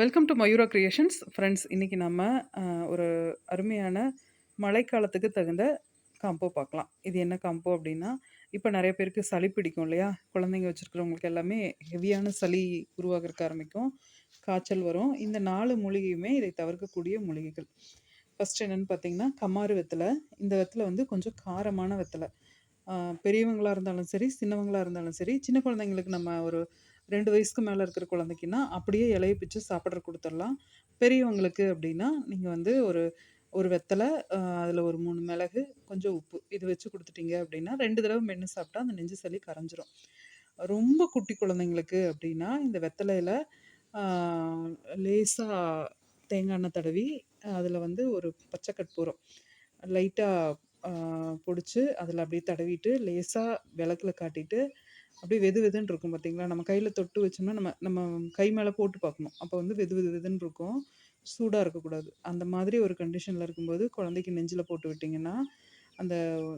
Welcome to Mayura creations friends இன்றைக்கி நம்ம ஒரு அருமையான மழைக்காலத்துக்கு தகுந்த காம்போ பார்க்கலாம். இது என்ன காம்போ அப்படின்னா இப்போ நிறைய பேருக்கு சளி பிடிக்கும் இல்லையா? குழந்தைங்க வச்சுருக்கிறவங்களுக்கு எல்லாமே ஹெவியான சளி உருவாகிறதுக்கு ஆரம்பிக்கும். காய்ச்சல் வரும். இந்த நாலு மூலிகையுமே இதை தவிர்க்கக்கூடிய மூலிகைகள். ஃபஸ்ட் என்னென்னு பார்த்தீங்கன்னா கமாறு வெத்தலை. இந்த வெத்தலை வந்து கொஞ்சம் காரமான வெத்தலை. பெரியவங்களாக பெரியவங்களா இருந்தாலும் சரி சின்னவங்களா இருந்தாலும் சரி சின்ன குழந்தைங்களுக்கு நம்ம ஒரு ரெண்டு வயசுக்கு மேலே இருக்கிற குழந்தைக்குன்னா அப்படியே இலையை பிச்சு சாப்பிட்ற கொடுத்துடலாம். பெரியவங்களுக்கு அப்படின்னா நீங்கள் வந்து ஒரு ஒரு வெத்தலை அதில் ஒரு மூணு மிளகு கொஞ்சம் உப்பு இது வச்சு கொடுத்துட்டீங்க அப்படின்னா ரெண்டு தடவை மென்று சாப்பிட்டா அந்த நெஞ்சு சளி கரைஞ்சிரும். ரொம்ப குட்டி குழந்தைங்களுக்கு அப்படின்னா இந்த வெத்தலையில் லேசாக தேங்காய் எண்ணெய் தடவி அதில் வந்து ஒரு பச்சை கற்பூரம் லைட்டாக பொடிச்சு அதில் அப்படியே தடவிட்டு லேசாக விளக்குல காட்டிட்டு அப்படியே வெது வெதுன்னு இருக்கும் பார்த்தீங்களா? நம்ம கையில் தொட்டு வச்சோம்னா நம்ம நம்ம கை மேலே போட்டு பார்க்கணும். அப்போ வந்து வெது வெது வெதுன்னு இருக்கும். சூடாக இருக்கக்கூடாது. அந்த மாதிரி ஒரு கண்டிஷனில் இருக்கும்போது குழந்தைக்கு நெஞ்சில் போட்டு விட்டிங்கன்னா அந்த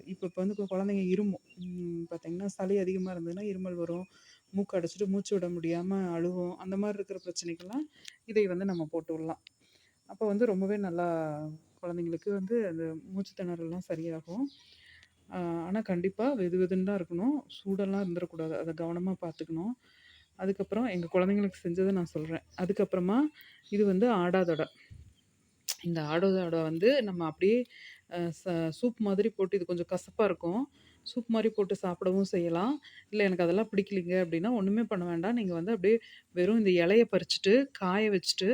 இப்போ இப்போ வந்து குழந்தைங்க இருமும் பார்த்திங்கன்னா பார்த்தீங்கன்னா சளி அதிகமாக இருந்ததுன்னா இருமல் வரும். மூக்கு அடைச்சிட்டு மூச்சு விட முடியாமல் அழுகும். அந்த மாதிரி இருக்கிற பிரச்சனைக்கெல்லாம் இதை வந்து நம்ம போட்டு விடலாம். அப்போ வந்து ரொம்பவே நல்லா குழந்தைங்களுக்கு வந்து அந்த மூச்சு திணறல்லாம் சரியாகும். ஆனால் கண்டிப்பாக வெது வெதுன்னு தான் இருக்கணும். சூடெல்லாம் இருந்துடக்கூடாது அதை கவனமாக பார்த்துக்கணும் அதுக்கப்புறம் எங்கள் குழந்தைங்களுக்கு செஞ்சதை நான் சொல்கிறேன் அதுக்கப்புறமா இது வந்து ஆடாதொடை இந்த ஆடாதொடை வந்து நம்ம அப்படியே ச- சூப் மாதிரி போட்டு இது கொஞ்சம் கசப்பாக இருக்கும். சூப் மாதிரி போட்டு சாப்பிடவும் செய்யலாம். இல்லை எனக்கு அதெல்லாம் பிடிக்கலைங்க அப்படின்னா ஒன்றுமே பண்ண வேண்டாம். நீங்கள் வந்து அப்படியே வெறும் இந்த இலையை பறிச்சுட்டு காய வச்சுட்டு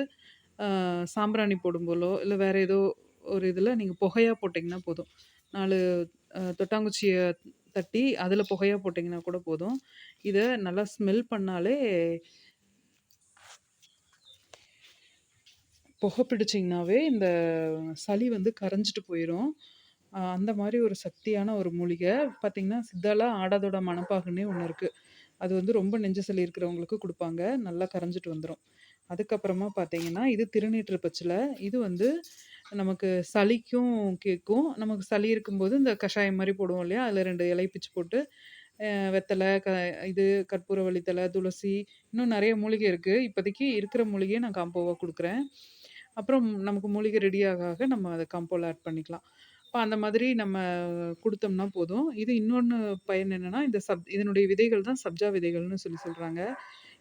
சாம்பிராணி போடும்போலோ இல்லை வேறு ஏதோ ஒரு இதில் நீங்கள் புகையாக போட்டிங்கன்னா போதும். நாலு தொட்டாங்குச்சியை தட்டி அதில் புகையாக போட்டிங்கன்னா கூட போதும். இதை நல்லா ஸ்மெல் பண்ணாலே புகை பிடிச்சிங்கனாவே இந்த சளி வந்து கரைஞ்சிட்டு போயிடும் அந்த மாதிரி ஒரு சக்தியான ஒரு மூலிகை. பார்த்தீங்கன்னா சித்தால ஆடாதோட மணப்பாகுன்னே ஒன்று இருக்குது அது வந்து ரொம்ப நெஞ்ச சளி இருக்கிறவங்களுக்கு கொடுப்பாங்க. நல்லா கரைஞ்சிட்டு வந்துடும் அதுக்கப்புறமா பார்த்தீங்கன்னா இது திருநீற்று பச்சிலை இது வந்து நமக்கு சளிக்கும் கேட்கும் நமக்கு சளி இருக்கும்போது இந்த கஷாயம் மாதிரி போடுவோம் இல்லையா? அதில் ரெண்டு இலை பிச்சு போட்டு வெத்தலை க இது கற்பூரவள்ளி தலை துளசி இன்னும் நிறைய மூலிகை இருக்குது இப்போதைக்கு இருக்கிற மூலிகையை நான் காம்போவாக கொடுக்குறேன். அப்புறம் நமக்கு மூலிகை ரெடி ஆக ஆக நம்ம அதை காம்போவில் ஆட் பண்ணிக்கலாம். இப்போ அந்த மாதிரி நம்ம கொடுத்தோம்னா போதும். இது இன்னொன்று பயன் என்னென்னா இந்த சப் இதனுடைய விதைகள் தான் சப்ஜா விதைகள்னு சொல்லி சொல்கிறாங்க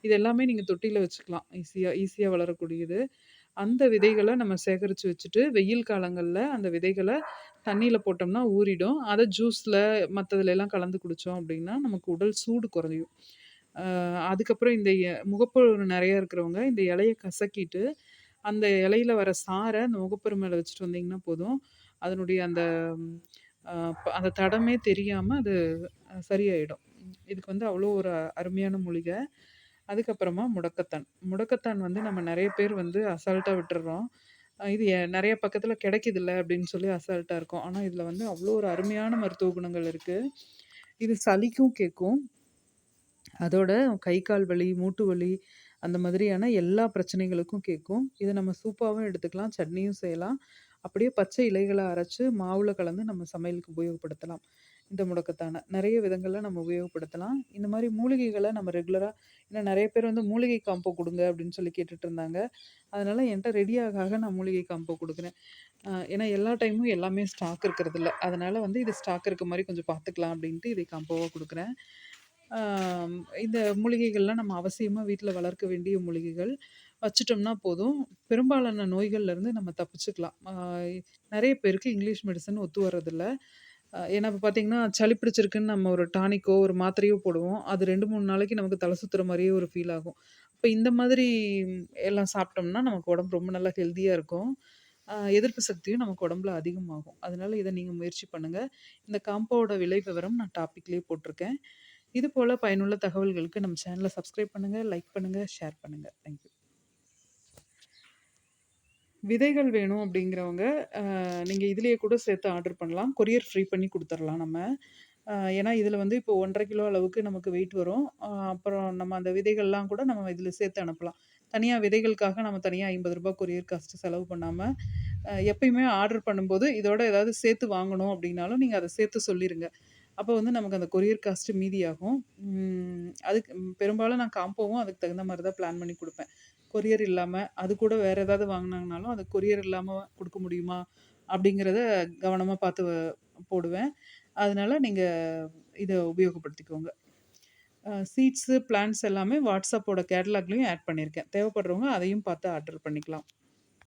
இது எல்லாமே நீங்கள் தொட்டியில் வச்சுக்கலாம். ஈஸியாக ஈஸியாக வளரக்கூடியது. அந்த விதைகளை நம்ம சேகரித்து வச்சுட்டு வெயில் காலங்களில் அந்த விதைகளை தண்ணியில் போட்டோம்னா ஊறிடும். அதை ஜூஸில் மற்றதுல எல்லாம் கலந்து குடித்தோம் அப்படின்னா நமக்கு உடல் சூடு குறையும். அதுக்கப்புறம் இந்த எ- முகப்பரு நிறையா இருக்கிறவங்க இந்த இலையை கசக்கிட்டு அந்த இலையில வர சாறை அந்த முகப்பரு மேலே வச்சுட்டு வந்தீங்கன்னா போதும். அதனுடைய அந்த அந்த தடமே தெரியாமல் அது சரியாயிடும். இதுக்கு வந்து அவ்வளோ ஒரு அருமையான மூலிகை. அதுக்கப்புறமா முடக்கத்தான். முடக்கத்தான் வந்து நம்ம நிறைய பேர் வந்து அசால்ட்டாக விட்டுறோம். இது நிறைய பக்கத்தில் கிடைக்குதில்ல அப்படின்னு சொல்லி அசால்ட்டாக இருக்கும். ஆனால் இதில் வந்து அவ்வளோ ஒரு அருமையான மருத்துவ குணங்கள் இருக்குது இது சளிக்கும் கேட்கும் அதோட கை கால் வலி மூட்டு வலி அந்த மாதிரியான எல்லா பிரச்சனைகளுக்கும் கேட்கும் இதை நம்ம சூப்பாகவும் எடுத்துக்கலாம் சட்னியும் செய்யலாம். அப்படியே பச்சை இலைகளை அரைச்சு மாவுல கலந்து நம்ம சமையலுக்கு உபயோகப்படுத்தலாம். இந்த முடக்கத்தான நிறைய விதங்களில் நம்ம உபயோகப்படுத்தலாம். இந்த மாதிரி மூலிகைகளை நம்ம ரெகுலராக இன்னும் நிறைய பேர் வந்து மூலிகை காம்போ கொடுங்க அப்படின்னு சொல்லி கேட்டுட்டு இருந்தாங்க. அதனால் என்கிட்ட ரெடி ஆக ஆக நான் மூலிகை காம்போ கொடுக்குறேன். ஏன்னா எல்லா டைமும் எல்லாமே ஸ்டாக் இருக்கிறது இல்லை. அதனால வந்து இது ஸ்டாக் இருக்க மாதிரி கொஞ்சம் பார்த்துக்கலாம் அப்படின்ட்டு இதை காம்போவாக கொடுக்குறேன். இந்த மூலிகைகள்லாம் நம்ம அவசியமாக வீட்டில் வளர்க்க வேண்டிய மூலிகைகள் வச்சுட்டோம்னா போதும். பெரும்பாலான நோய்கள்ல இருந்து நம்ம தப்பிச்சுக்கலாம். நிறைய பேருக்கு இங்கிலீஷ் மெடிசன் ஒத்து வர்றதில்ல. ஏன்னா இப்போ பார்த்தீங்கன்னா சளி பிடிச்சிருக்குன்னு நம்ம ஒரு டானிக்கோ ஒரு மாத்திரையோ போடுவோம். அது ரெண்டு மூணு நாளைக்கு நமக்கு தலை சுத்துற மாதிரியே ஒரு ஃபீல் ஆகும். இப்போ இந்த மாதிரி எல்லாம் சாப்பிட்டோம்னா நமக்கு உடம்பு ரொம்ப நல்லா ஹெல்த்தியாக இருக்கும். ஆஹ் எதிர்ப்பு சக்தியும் நமக்கு உடம்புல அதிகமாகும். அதனால இதை நீங்கள் முயற்சி பண்ணுங்கள் இந்த காம்போவோட விலை விவரம் நான் டாப்பிக்லேயே போட்டிருக்கேன். இது போல் பயனுள்ள தகவல்களுக்கு நம்ம சேனலை சப்ஸ்கிரைப் பண்ணுங்கள் லைக் பண்ணுங்கள் ஷேர் பண்ணுங்கள் தேங்க்யூ விதைகள் வேணும் அப்படிங்கிறவங்க நீங்கள் இதுலேயே கூட சேர்த்து ஆர்டர் பண்ணலாம். கொரியர் ஃப்ரீ பண்ணி கொடுத்துர்லாம் நம்ம. ஏன்னா இதில் வந்து இப்போ ஒன்றரை கிலோ அளவுக்கு நமக்கு வெயிட் வரும். அப்புறம் நம்ம அந்த விதைகள்லாம் கூட நம்ம இதில் சேர்த்து அனுப்பலாம். தனியாக விதைகளுக்காக நம்ம தனியாக ஐம்பது ரூபா கொரியர் காஸ்ட்டு செலவு பண்ணாமல் எப்பயுமே ஆர்டர் பண்ணும்போது இதோட ஏதாவது சேர்த்து வாங்கணும் அப்படின்னாலும் நீங்கள் அதை சேர்த்து சொல்லிடுங்க அப்போ வந்து நமக்கு அந்த கொரியர் காஸ்ட்டு மீதியாகும் அதுக்கு பெரும்பாலும் நான் காம்போவும் அதுக்கு தகுந்த மாதிரி தான் பிளான் பண்ணி கொடுப்பேன். கொரியர் இல்லாமல் அது கூட வேறு ஏதாவது வாங்குனாங்கனாலும், அது கொரியர் இல்லாமல் கொடுக்க முடியுமா? அப்படிங்கிறத கவனமாக பார்த்து போடுவேன். அதனால நீங்கள் இதை உபயோகப்படுத்திக்கோங்க. சீட்ஸு, பிளான்ட்ஸ் எல்லாமே வாட்ஸ்அப்போட கேட்லாக்லேயும் ஆட் பண்ணியிருக்கேன். தேவைப்படுறவங்க அதையும் பார்த்து ஆர்டர் பண்ணிக்கலாம்.